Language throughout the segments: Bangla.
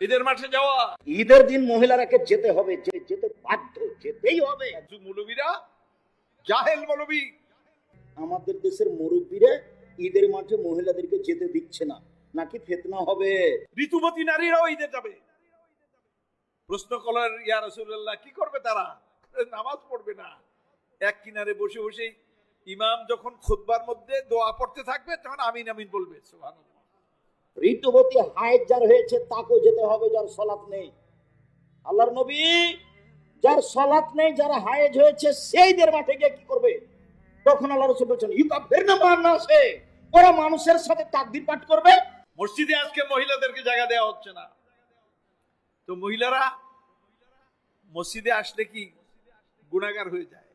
ঈদের মাঠে যাওয়া। ঈদের দিন মহিলারাকে যেতে হবে যে যেতে বাধ্য যেতেই হবে। মৌলবীরা জাহেল মৌলবী। আমাদের দেশের মুরব্বীরা ঈদের মাঠে মহিলাদেরকে যেতে দিচ্ছে না নাকি ফেতনা হবে? ঋতুবতী নারীরাও ঈদে যাবে। প্রশ্ন করার ইয়া রসুল্লাহ কি করবে তারা? নামাজ পড়বে না। এক কিনারে বসে বসে ইমাম যখন খুতবার মধ্যে দোয়া পড়তে থাকবে তখন আমিন আমিন বলবে সুবহানাল্লাহ। ঋতুবতী হায়ের যার হয়েছে, তাকেও যেতে হবে যার সলাৎ নেই। আল্লাহর নবী যার সলাৎ নেই, যার হায়েজ হয়েছে, সেইদের মাঠে গিয়ে কি করবে? তখন আল্লাহ রসুল বলছেন, ইউকাফের ওরা মানুষের সাথে তাকবির পাঠ করবে। মসজিদে আজকে মহিলাদেরকে জায়গা দেওয়া হচ্ছে না। তো মহিলারা মসজিদে আসলে কি গুণাগার হয়ে যায়,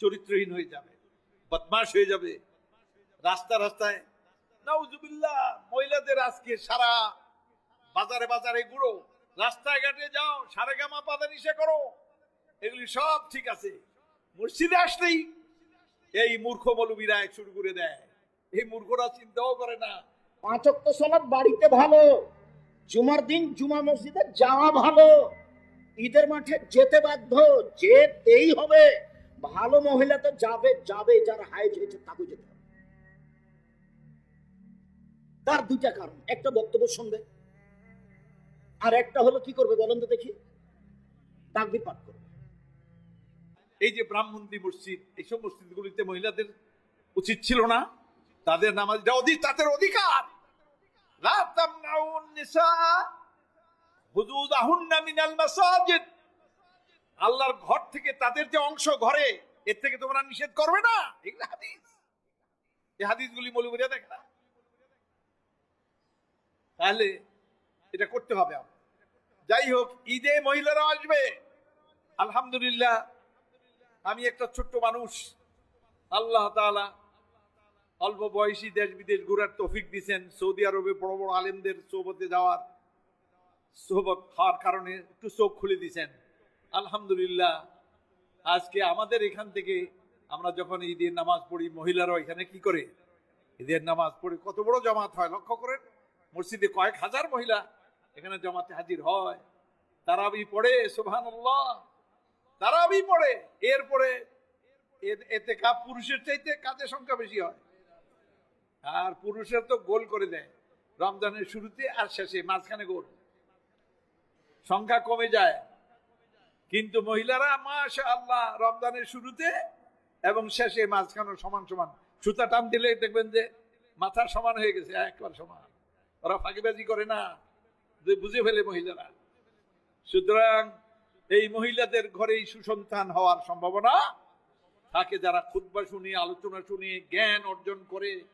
চরিত্রহীন হয়ে যাবে বদমাস হয়ে যাবে, রাস্তা রাস্তায় নাউজুবিল্লাহ, মহিলাদের আজকে সারা বাজারে বাজারে ঘুরো, রাস্তায় ঘাটে যাও, সারে গামা পাতা নিষে করো, এগুলি সব ঠিক আছে। মসজিদে আসলেই এই মূর্খ মৌলবীরা শুরু করে দেয়। এই মূর্খরা চিন্তাও করে না। পাঁচ অক্ট সলাৎ বাড়িতে ভালো, জুমার দিন জুমা মসজিদে যাওয়া ভালো। ঈদের মাঠে যেতে বাধ্য, যেতেই হবে। ভালো মহিলা তো যাবে যাবে, যারা হাইজ হয়েছে তাকে যেতে তার দুইটা কারণ। একটা বক্তব্য শুনবে আর একটা হলো কি করবে বলেন তো দেখি? তাকবির পাঠ করবে। এই যে ব্রাহ্মণী মসজিদ, এইসব মসজিদগুলিতে মহিলাদের উচিত ছিল না। তাদের নামাজ তাদের অধিকার। আল্লাহর ঘর থেকে তাদের যে অংশ ঘরে, এর থেকে তোমরা নিষেধ করবে না। এগুলো হাদিস। এই হাদিসগুলি মৌলবীরা দেখে না। তাহলে এটা করতে হবে যাই হোক, ঈদে মহিলারা আসবে। আলহামদুলিল্লাহ, আমি একটা ছোট্ট মানুষ। আল্লাহ তাআলা অল্প বয়সী দেশ বিদেশ ঘুরার তৌফিক দিছেন। সৌদি আরবে বড় বড় আলেমদের সোহবতে যাওয়ার সোহবত হওয়ার কারণে একটু চোখ খুলে দিছেন। আলহামদুলিল্লাহ, আজকে আমাদের এখান থেকে আমরা যখন ঈদের নামাজ পড়ি মহিলারাও এখানে কি করে? ঈদের নামাজ পড়ে কত বড় জামাত হয়, লক্ষ্য করেন? মসজিদে কয়েক হাজার মহিলা এখানে জমাতে হাজির হয়। তারাবি পড়ে, সুবহানাল্লাহ। তারাবি পড়ে। এরপরে এতে কাপ পুরুষের চাইতে কাজের সংখ্যা বেশি হয়। আর পুরুষের তো গোল করে দেয়। রমজানের শুরুতে আর শেষে মাঝখানে গোল। সংখ্যা কমে যায়। কিন্তু মহিলারা মাশা আল্লাহ রমজানের শুরুতে এবং শেষে মাঝখানে সমান সমান সুতা টান দিলে দেখবেন যে মাথা সমান হয়ে গেছে, একবার সমান। ওরা ফাঁকিবাজি করে না। যে বুঝে ফেলে মহিলারা। সুতরাং এই মহিলাদের ঘরেই সুসন্তান হওয়ার সম্ভাবনা থাকে যারা খুদ্া শুনিয়ে আলোচনা শুনিয়ে জ্ঞান অর্জন করে।